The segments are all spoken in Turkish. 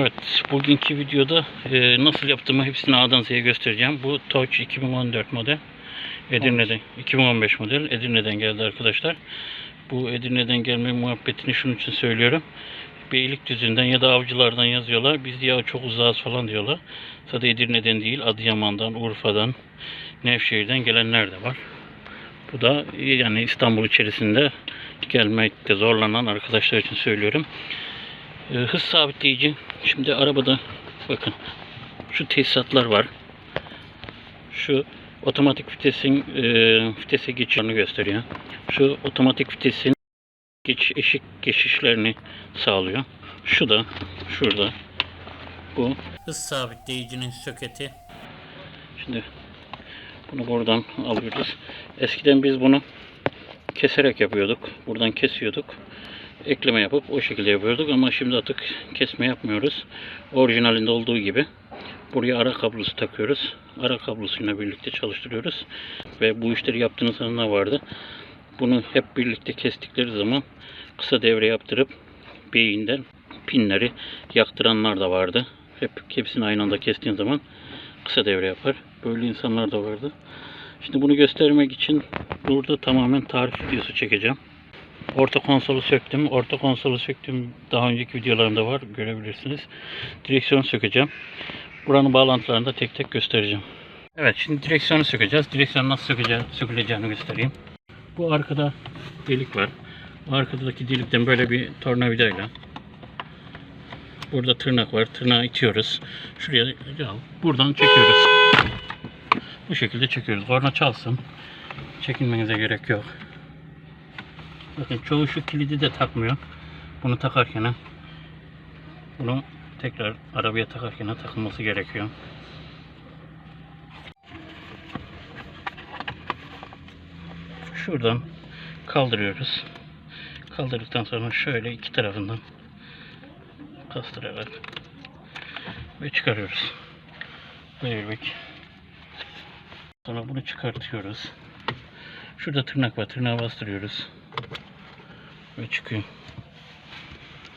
Evet, bugünkü videoda e, nasıl yaptığımı hepsini A'dan Z'ye göstereceğim. Bu Touch 2014 model. Edirne'den, 2015 model. Edirne'den geldi arkadaşlar. Bu Edirne'den gelme muhabbetini şunun için söylüyorum. Beylikdüzü'nden ya da avcılardan yazıyorlar. Biz ya çok uzağız falan diyorlar. Sadece Edirne'den değil, Adıyaman'dan, Urfa'dan, Nevşehir'den gelenler de var. Bu da yani İstanbul içerisinde gelmekte zorlanan arkadaşlar için söylüyorum. Ee, hız sabitleyici. Şimdi arabada bakın şu tesisatlar var. Şu otomatik vitesin e, vitese geçişini gösteriyor. Şu otomatik vitesin geç, eşik geçişlerini sağlıyor. Şu da şurada. Bu hız sabitleyicinin soketi. Şimdi bunu buradan alıyoruz. Eskiden biz bunu keserek yapıyorduk. Buradan kesiyorduk. Ekleme yapıp o şekilde yapıyorduk ama şimdi artık kesme yapmıyoruz. Orijinalinde olduğu gibi buraya ara kablosu takıyoruz. Ara kablosuyla birlikte çalıştırıyoruz. Ve bu işleri yaptığınız zamanlar vardı. Bunu hep birlikte kestikleri zaman kısa devre yaptırıp beyinden pinleri yaktıranlar da vardı. Hep hepsini aynı anda kestiğin zaman kısa devre yapar. Böyle insanlar da vardı. Şimdi bunu göstermek için burada tamamen tarif videosu çekeceğim. Orta konsolu söktüm. Orta konsolu söktüm. Daha önceki videolarımda var. Görebilirsiniz. Direksiyonu sökeceğim. Buranın bağlantılarını da tek tek göstereceğim. Evet şimdi direksiyonu sökeceğiz. Direksiyonu nasıl sökeceğiz, söküleceğini göstereyim. Bu arkada delik var. Bu arkadaki delikten böyle bir tornavidayla Burada tırnak var. Tırnağı itiyoruz. Şuraya ya, buradan çekiyoruz. Bu şekilde çekiyoruz. Korna çalsın. Çekinmenize gerek yok. Bakın çoğu şu kilidi de takmıyor. Bunu takarken bunu tekrar arabaya takarken takılması gerekiyor. Şuradan kaldırıyoruz. Kaldırdıktan sonra şöyle iki tarafından kastırarak ve çıkarıyoruz. Airbag. Sonra bunu çıkartıyoruz. Şurada tırnak var. Tırnağı bastırıyoruz. Ve çıkıyor.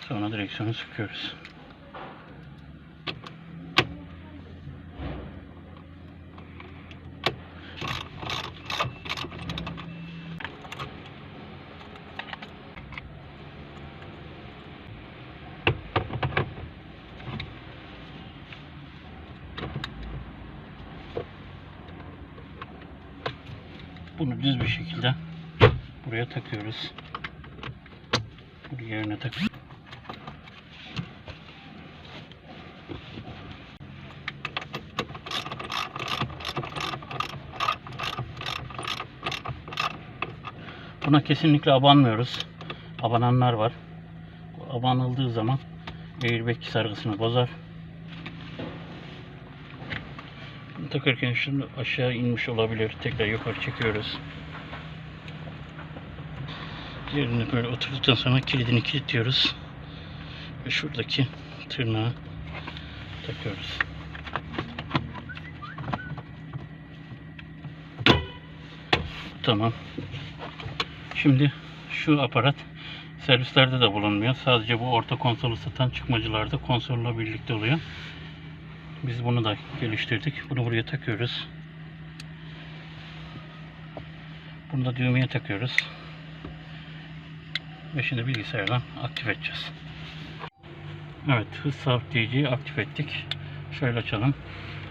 Sonra direksiyonu sıkıyoruz. Bunu düz bir şekilde buraya takıyoruz. Bunu yerine tak. Buna kesinlikle abanmıyoruz. Abananlar var. Abanıldığı zaman airbag sargısını bozar. Bunu takarken şunu aşağı inmiş olabilir. Tekrar yukarı çekiyoruz. Yerine böyle oturduktan sonra kilidini kilitliyoruz. Ve şuradaki tırnağı takıyoruz. Tamam. Şimdi şu aparat servislerde de bulunmuyor. Sadece bu orta konsolu satan çıkmacılarda konsolla birlikte oluyor. Biz bunu da geliştirdik. Bunu buraya takıyoruz. Bunu da düğmeye takıyoruz. Ve şimdi bilgisayardan aktif edeceğiz. Evet, hız sabitleyiciyi aktif ettik. Şöyle açalım.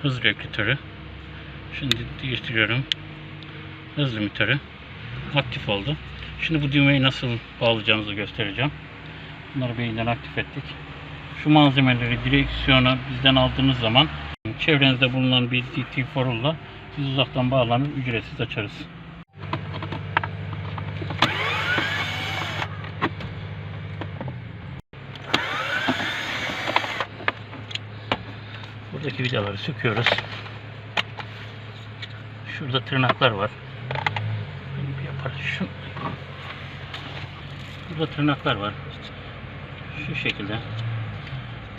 Hız regülatörü. Şimdi değiştiriyorum. Hız limitörü. Aktif oldu. Şimdi bu düğmeyi nasıl bağlayacağınızı göstereceğim. Bunları beyinden aktif ettik. Şu malzemeleri direksiyona bizden aldığınız zaman çevrenizde bulunan bir DT forulla biz uzaktan bağlanıp ücretsiz açarız. Buradaki vidaları söküyoruz. Şurada tırnaklar var. Benim bir yapar şu. Burada tırnaklar var. Şu şekilde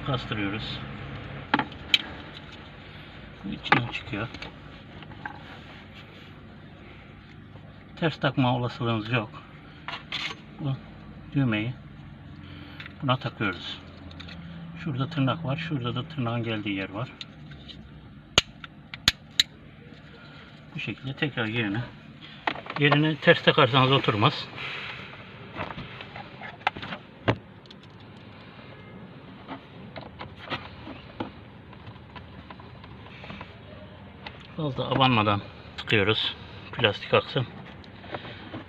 kastırıyoruz. Bu içinden çıkıyor. Ters takma olasılığımız yok. Bu düğmeyi buna takıyoruz. Şurada tırnak var. Şurada da tırnağın geldiği yer var. Bu şekilde tekrar yerine. Yerine ters takarsanız oturmaz. Fazla abanmadan tıkıyoruz. Plastik aksın.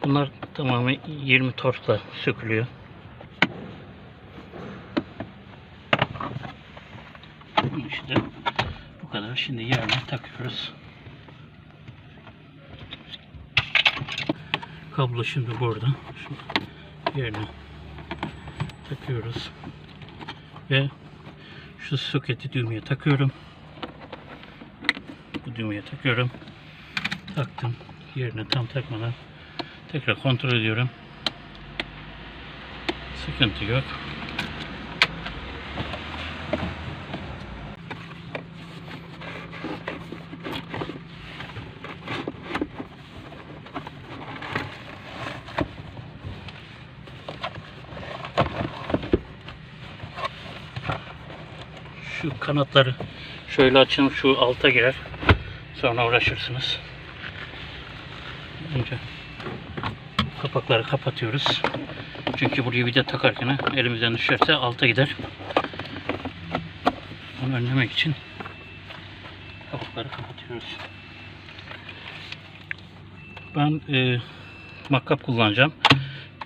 Bunlar tamamen 20 torkla sökülüyor. Şimdi yerine takıyoruz. Kablo şimdi burada. Şu yerine takıyoruz. Ve şu soketi düğmeye takıyorum. Bu düğmeye takıyorum. Taktım. Yerine tam takmadan tekrar kontrol ediyorum. Sıkıntı yok. Şu kanatları şöyle açın şu alta girer. Sonra uğraşırsınız. Önce kapakları kapatıyoruz. Çünkü buraya vida takarken elimizden düşerse alta gider. Onu önlemek için kapakları kapatıyoruz. Ben e, makkap kullanacağım.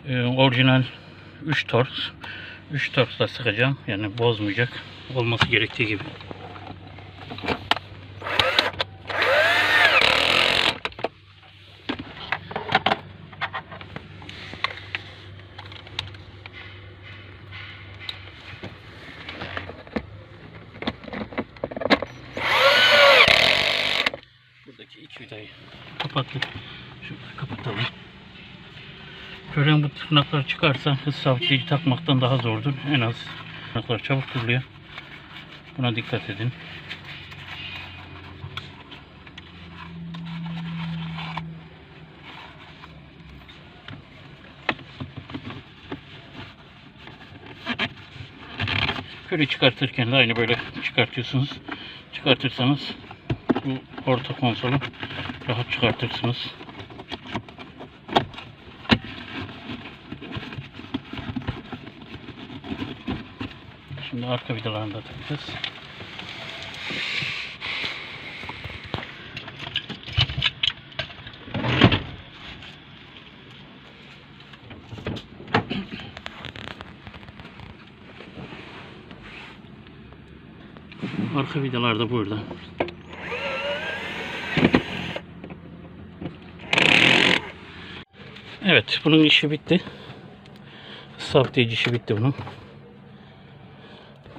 E, orijinal 3 torks. 3 torksla sıkacağım. Yani bozmayacak. Olması gerektiği gibi. Buradaki iki vidayı kapattık. Şurada kapatalım. Şöyle bu tırnaklar çıkarsa hız sabitleyici takmaktan daha zordur. En az tırnaklar çabuk kırılıyor. Buna dikkat edin. Şöyle çıkartırken de aynı böyle çıkartıyorsunuz. Çıkartırsanız bu orta konsolu rahat çıkartırsınız. Şimdi arka vidalarını da takacağız. Arka vidalar da burada. Evet, bunun işi bitti. Sabitleyici işi bitti bunun.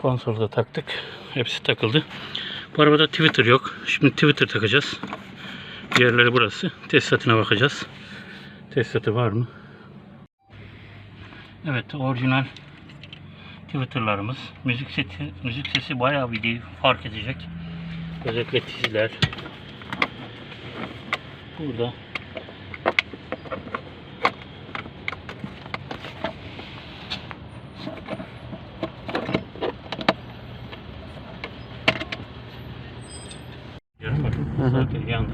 Konsolu taktık. Hepsi takıldı. Bu arabada Twitter yok. Şimdi Twitter takacağız. Yerleri burası. Tesisatına bakacağız. Tesisatı var mı? Evet, orijinal Twitter'larımız. Müzik sesi, müzik sesi bayağı bir fark edecek. Özellikle tiziler. Burada Sabitleyici yandı.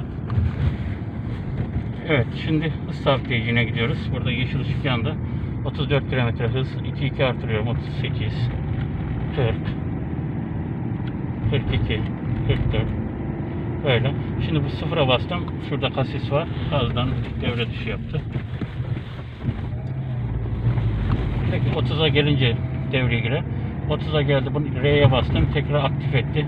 Evet şimdi hız sabitleyicine gidiyoruz. Burada yeşil ışık yandı. 34 km hız. 2-2 artırıyorum. 38 40 42 44 Böyle. Şimdi bu sıfıra bastım. Şurada kasis var. Gazdan devre dışı yaptı. Peki 30'a gelince devreye girer. 30'a geldi. Bunu R'ye bastım. Tekrar aktif etti.